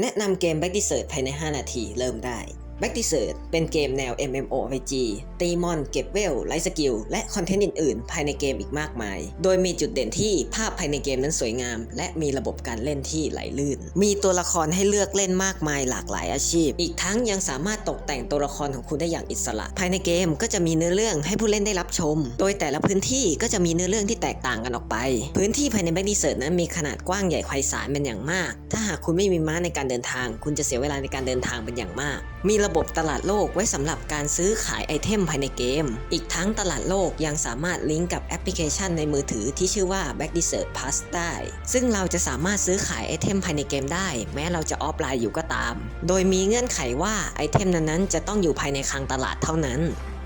แนะนำเกม Back Desert ภายใน 5 นาทีเริ่มได้ Back Desert เป็นเกมแนว MMORPG ตีมอนเก็บเวลไลฟ์สกิล และคอนเทนต์อื่นๆ ภายในเกมอีกมากมาย โดยมีจุดเด่นที่ภาพภายในเกมนั้นสวยงาม และมีระบบการเล่นที่ไหลลื่น มีตัวละครให้เลือกเล่นมากมายหลากหลายอาชีพ อีกทั้งยังสามารถตกแต่งตัวละครของคุณได้อย่างอิสระ ภายในเกมก็จะมีเนื้อเรื่องให้ผู้เล่นได้รับชม โดยแต่ละพื้นที่ก็จะมีเนื้อเรื่องที่แตกต่างกันออกไป พื้นที่ภายใน Back Desert นั้นมีขนาดกว้างใหญ่ไพศาลเป็นอย่างมาก ถ้าหากคุณไม่มีม้าในการเดินทาง คุณจะเสียเวลาในการเดินทางเป็นอย่างมาก มีระบบตลาดโลกไว้สำหรับการซื้อขายไอเทมภายในเกม อีกทั้งตลาดโลกยังสามารถลิงก์กับแอปพลิเคชันในมือถือที่ชื่อว่า Back Desert Pass ได้ ซึ่งเราจะสามารถซื้อขายไอเทมภายในเกมได้ แม้เราจะออฟไลน์อยู่ก็ตาม โดยมีเงื่อนไขว่าไอเทมนั้นๆจะต้องอยู่ภายในคลังตลาดเท่านั้น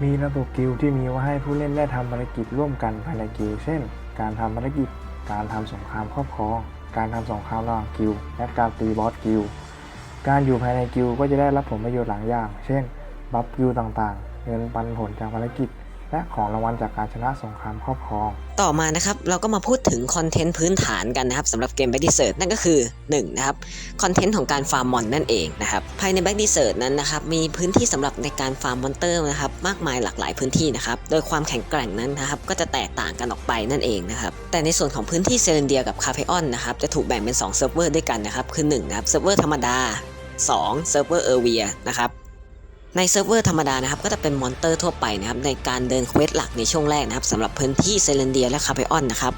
มีระบบกิลด์ที่มีไว้ให้ผู้เล่นได้ทำภารกิจร่วมกันภายในกิลด์เช่น การทำภารกิจ การทำสงครามครอบครอง การทำสงครามระหว่างกิลด์และการตีบอสกิลด์ การอยู่ภายในกิลก็จะได้รับผลประโยชน์หลายอย่าง เช่น บัฟกิลต่างๆ เงินปันผลจากภารกิจ และของรางวัลจากการชนะสงครามครอบครอง ต่อมานะครับเราก็มาพูดถึงคอนเทนต์พื้นฐานกันนะครับสำหรับเกม Back Desert นั่นก็คือ1นะครับคอนเทนต์ของการฟาร์มมอนนั่นเองนะครับภายใน Back Desert นั้นนะครับมีพื้นที่สำหรับในการฟาร์มมอนเตอร์นะครับมากมายหลากหลายพื้นที่นะครับโดยความแข็งแกร่งนั้นนะครับก็จะแตกต่างกันออกไปนั่นเองนะครับแต่ในส่วนของพื้นที่เซเลนเดียกับคาเฟออนนะครับจะถูกแบ่งเป็น2เซิร์ฟเวอร์ด้วยกันนะครับคือ1นะครับเซิร์ฟเวอร์ธรรมดา 2เซิร์ฟเวอร์เอเวียนะครับในเซิร์ฟเวอร์ธรรมดานะครับก็จะเป็นมอนเตอร์ทั่วไปนะครับในการเดินเควสหลักในช่วงแรกนะครับสำหรับพื้นที่เซเลนเดียและคาเ e ออนนะครับ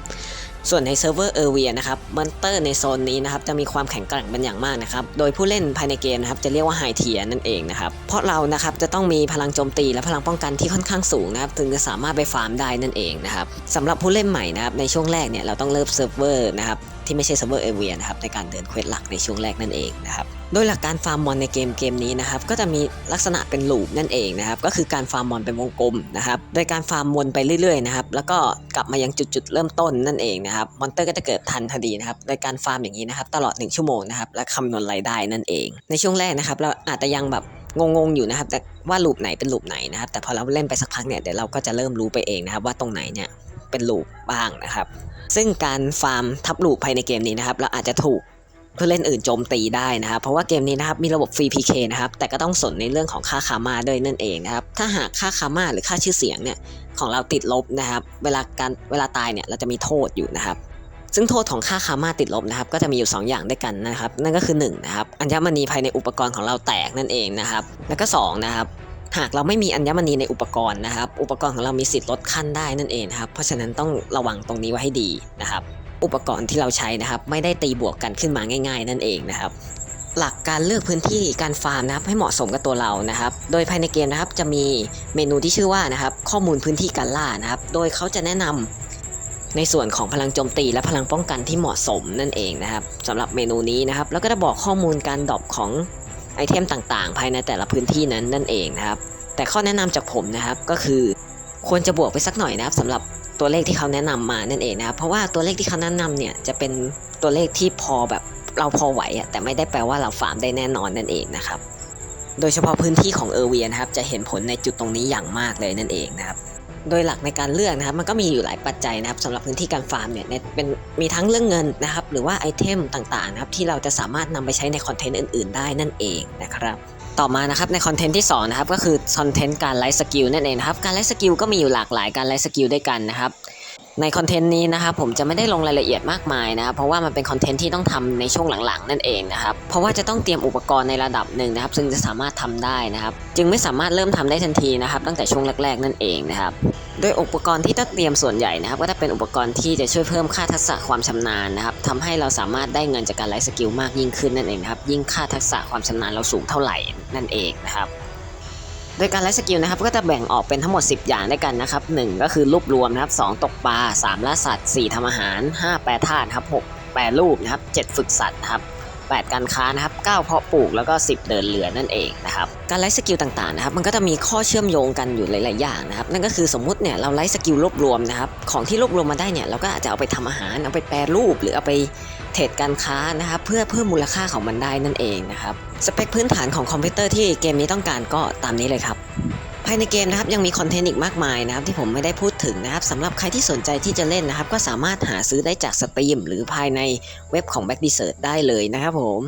ส่วนในเซิร์ฟเวอร์เอเวียนะครับมอนเตอร์ในโซนนี้นะครับจะมีความแข็งแกร่งเป็นอย่างมากนะครับโดยผู้เล่นภายในเกมนะครับจะเรียกว่าไฮเทียนั่นเองนะครับเพราะเรานะครับจะต้องมีพลังโจมตีและพลังป้องกันที่ค่อนข้างสูงนะครับถึงจะสามารถไปฟาร์มได้นั่นเองนะครับสำหรับผู้เล่นใหม่นะครับในช่วงแรกเนี่ยเราต้องเริ่มเซิร์ฟเวอร์นะครับที่ไม่ใช่เซิร์ฟเวอร์เอเวียนะครับในการเดินเควสหลักในช่วงแรกนั่นเองนะครับ โดยหลักการฟาร์มมอนในเกมเกมนี้นะครับก็จะมีลักษณะเป็นลูปนั่นเองนะครับก็คือการฟาร์มมอนเป็นวงกลมนะครับโดยการฟาร์มวนไปเรื่อยๆนะครับแล้วก็กลับมายังจุดๆเริ่มต้นนั่นเองนะครับมอนเตอร์ก็จะเกิดทันทันทีนะครับโดยการฟาร์มอย่างนี้นะครับตลอด 1 ชั่วโมงนะครับและคำนวณรายได้นั่นเอง ในช่วงแรกนะครับเราอาจจะยังแบบงงๆอยู่นะครับแต่ว่าลูปไหนเป็นลูปไหนนะครับแต่พอเราเล่นไปสักพักเนี่ยเดี๋ยวเราก็จะเริ่มรู้ไปเองนะครับว่าตรงไหนเนี่ยเป็นลูปบ้างนะครับซึ่งการฟาร์มทับลูปภายในเกมนี้นะครับเราอาจจะถูก เพื่อเล่นอื่นโจมตีได้นะครับเพราะว่าเกมนี้นะครับมีระบบฟรี PK นะครับแต่ก็ต้องสนในเรื่องของค่าคามาด้วยนั่นเองนะครับถ้าหากค่าคามาหรือค่าชื่อเสียงเนี่ยของเราติดลบนะครับเวลาการเวลาตายเนี่ยเราจะมีโทษอยู่นะครับซึ่งโทษของค่าคามาติดลบนะครับก็จะมีอยู่ 2 อย่างด้วยกันนะครับนั่นก็คือ1นะครับอัญมณีภายในอุปกรณ์ของเราแตกนั่นเองนะครับแล้วก็2นะครับหากเราไม่มีอัญมณีในอุปกรณ์นะครับ อุปกรณ์ของเรามีสิทธิ์ลดขั้นได้นั่นเองครับเพราะฉะนั้นต้องระวังตรงนี้ไว้ให้ดีนะครับ อุปกรณ์ที่เราใช้นะครับ ไม่ได้ตีบวกกันขึ้นมาง่าย ๆ นั่นเองนะครับหลักการเลือกพื้นที่การฟาร์มนะครับให้เหมาะสมกับตัวเรานะครับ โดยภายในเกมนะครับจะมีเมนูที่ชื่อว่านะครับข้อมูลพื้นที่การล่านะครับ โดยเขาจะแนะนำในส่วนของพลังโจมตีและพลังป้องกันที่เหมาะสมนั่นเองนะครับสำหรับเมนูนี้นะครับ แล้วก็จะบอกข้อมูลการดรอปของไอเทมต่างๆ ภายในแต่ละพื้นที่นั้นนั่นเองนะครับ แต่ข้อแนะนำจากผมนะครับก็คือ ควรจะบวกไปสักหน่อยนะครับสำหรับ ตัวเลขที่เขาแนะนำมานั่นเองนะครับเพราะว่าตัวเลขที่เขาแนะนำเนี่ยจะเป็นตัวเลขที่พอแบบเราพอไหวอะแต่ไม่ได้แปลว่าเราฟาร์มได้แน่นอนนั่นเองนะครับ โดยเฉพาะพื้นที่ของเออร์เวียนะครับจะเห็นผลในจุดตรงนี้อย่างมากเลยนั่นเองนะครับโดยหลักในการเลือกนะครับมันก็มีอยู่หลายปัจจัยนะครับสำหรับพื้นที่การฟาร์มเนี่ยเป็นมีทั้งเรื่องเงินนะครับ หรือว่าไอเทมต่างๆนะครับที่เราจะสามารถนำไปใช้ในคอนเทนต์อื่น ๆ ได้นั่นเองนะครับ ต่อมานะครับในคอนเทนต์ที่2นะครับก็คือคอนเทนต์การไลฟ์สกิลนั่นเองนะครับการไลฟ์สกิลก็มีอยู่หลากหลายการไลฟ์สกิลด้วยกันนะครับในคอนเทนต์นี้นะครับผมจะไม่ได้ลงรายละเอียดมากมายนะครับเพราะว่ามันเป็นคอนเทนต์ที่ต้องทำในช่วงหลังๆนั่นเองนะครับเพราะว่าจะต้องเตรียมอุปกรณ์ในระดับหนึ่งนะครับ ซึ่งจะสามารถทำได้นะครับ จึงไม่สามารถเริ่มทำได้ทันทีนะครับ ตั้งแต่ช่วงแรก ๆ นั่นเองนะครับ โดยอุปกรณ์ที่ต้องเตรียมส่วนใหญ่นะครับ ก็จะเป็นอุปกรณ์ที่จะช่วยเพิ่มค่าทักษะความชำนาญนะครับทำให้เราสามารถได้เงินจากการไลฟ์สกิลมากยิ่งขึ้นนั่นเองครับยิ่งค่าทักษะความชำนาญเราสูงเท่าไหร่นั่นเองนะครับโดยการไลฟ์สกิลนะครับก็จะแบ่งออกเป็นทั้งหมด 10 อย่างด้วยกันนะครับ1ก็คือรวบรวมนะครับ2ตกปลา3ล่าสัตว์4ทำอาหาร 5 แปรธาตุครับ6แปรรูปนะครับ7ฝึกสัตว์ครับ 8 การค้านะครับ9เพาะปลูกแล้วก็ 10 เดินเรือนั่นเองนะครับการไลฟ์สกิลต่างๆนะครับมันก็จะมีข้อเชื่อมโยงกันอยู่หลายๆอย่างนะครับนั่นก็คือสมมุติเนี่ยเราไลฟ์สกิลรวบรวมนะครับของที่รวบรวมมาได้เนี่ยเราก็อาจจะเอาไปทำอาหารเอาไปแปรรูป หรือเอาไปเทรดการค้านะครับเพื่อเพิ่มมูลค่าของมันได้นั่นเองนะครับสเปคพื้นฐานของคอมพิวเตอร์ที่เกมนี้ต้องการก็ตามนี้เลยครับายในเกมนะครับยังมีคอนเทนต์อีกมากมายนะครับที่ผมไม่ได้พูดถึงนะครับสำหรับใครที่สนใจที่จะเล่นนะครับ ก็สามารถหาซื้อได้จากสตรีมหรือภายในเว็บของ Back Desert ได้เลยนะครับผม